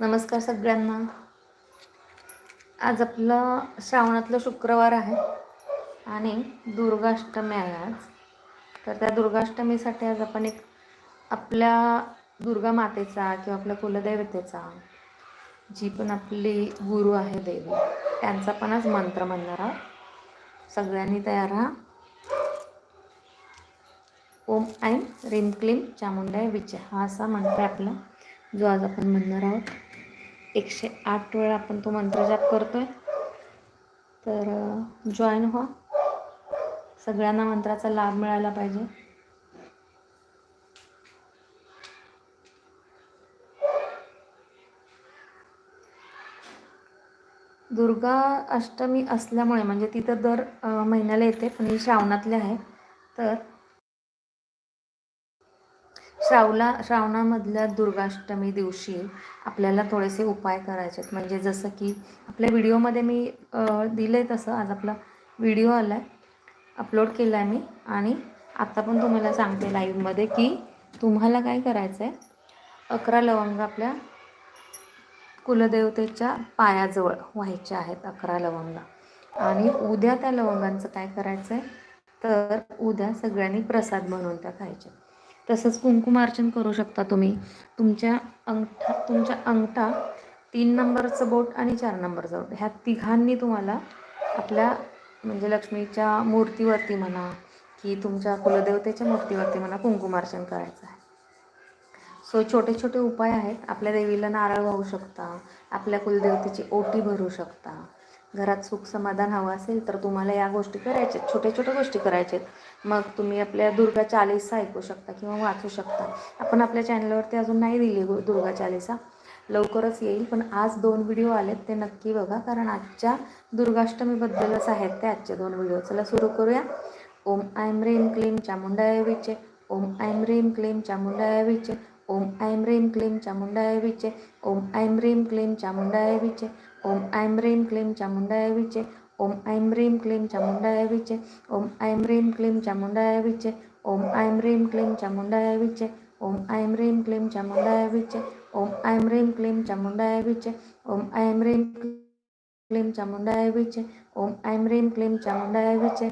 नमस्कार सगळ्यांना. आज आपलं श्रावणातलं शुक्रवार आहे आणि दुर्गाष्टमी आहे आज. तर त्या दुर्गाष्टमीसाठी आज आपण एक आपल्या दुर्गा मातेचा किंवा आपल्या कुलदैवतेचा जी पण आपली गुरु आहे देवी त्यांचा पण आज मंत्र म्हणणार आहोत. सगळ्यांनी तयार राहा. ओम ऐम रीम क्लीम चामुंडाय विजय. हा असा मंत्र आहे आपला. जो आज आपण म्हणणार आहोत. एकशे आठ वेळा आपण तो मंत्रजाप करतो करतोय. तर जॉईन व्हा. सगळ्यांना मंत्राचा लाभ मिळायला पाहिजे. दुर्गा अष्टमी असल्यामुळे म्हणजे तिथं दर महिन्याला येते पण ही श्रावणातले आहे. तर श्रावला श्रावणामधल्या दुर्गाष्टमी दिवशी आपल्याला थोडेसे उपाय करायचे आहेत. म्हणजे जसं की आपल्या व्हिडिओमध्ये मी दिलं आहे तसं. आज आपला व्हिडिओ आला आहे अपलोड केला आहे मी. आणि आत्ता पण तुम्हाला सांगते लाईव्हमध्ये की तुम्हाला काय करायचं आहे अकरा लवंग आपल्या कुलदेवतेच्या पायाजवळ व्हायच्या आहेत अकरा लवंगा. आणि उद्या त्या लवंगांचं काय करायचं आहे तर उद्या सगळ्यांनी प्रसाद म्हणून त्या खायच्या. तसंच कुंकुमार्चन करू शकता तुम्ही. तुमच्या अंगठा तुमच्या अंगठा तीन नंबरचं बोट आणि चार नंबरचं बोट. ह्या तिघांनी तुम्हाला आपल्या म्हणजे लक्ष्मीच्या मूर्तीवरती म्हणा की तुमच्या कुलदेवतेच्या मूर्तीवरती म्हणा कुंकुमार्चन करायचं आहे. सो छोटे छोटे उपाय आहेत. आपल्या देवीला नारळ वाहू शकता. आपल्या कुलदेवतेची ओटी भरू शकता. घरात सुख समाधान हवं असेल तर तुम्हाला या गोष्टी करायच्या छोट्या छोट्या गोष्टी करायच्या आहेत. मग तुम्ही आपल्या दुर्गा चालीसा ऐकू शकता किंवा वाचू शकता. आपण आपल्या चॅनलवरती अजून नाही दिली दुर्गा चालीसा. लवकरच येईल पण आज दोन व्हिडिओ आलेत ते नक्की बघा. कारण आजच्या दुर्गाष्टमीबद्दलच आहेत ते आजचे दोन व्हिडिओ चला सुरू करूया. ओम ऐम रेम क्लीम चामुंडाय विचे. ओम ऐम रेम क्लीम चामुंडाया विचे. ओम ऐम ह्रीम क्लीम चामुंडाय विचे ओम ऐम ह्रीम क्लीम चामुंडाय विचे ओम ऐम ह्रीम क्लीम चामुंडाय विचे ओम ऐम ह्रीम क्लीम चामुंडाय विचे ओम ऐम ह्रीम क्लीम चामुंडाय विचे ओम ऐम ह्रीम क्लीम चामुंडाय विचे ओम ऐम ह्रीम क्लीम चामुंडाय विचे ओम ऐम ह्रीम क्लीम चामुंडाय विचे ओम ऐम ह्रीम क्लीम चामुंडाय विचे ओम ऐम ह्रीम क्लीम चामुंडाय विचे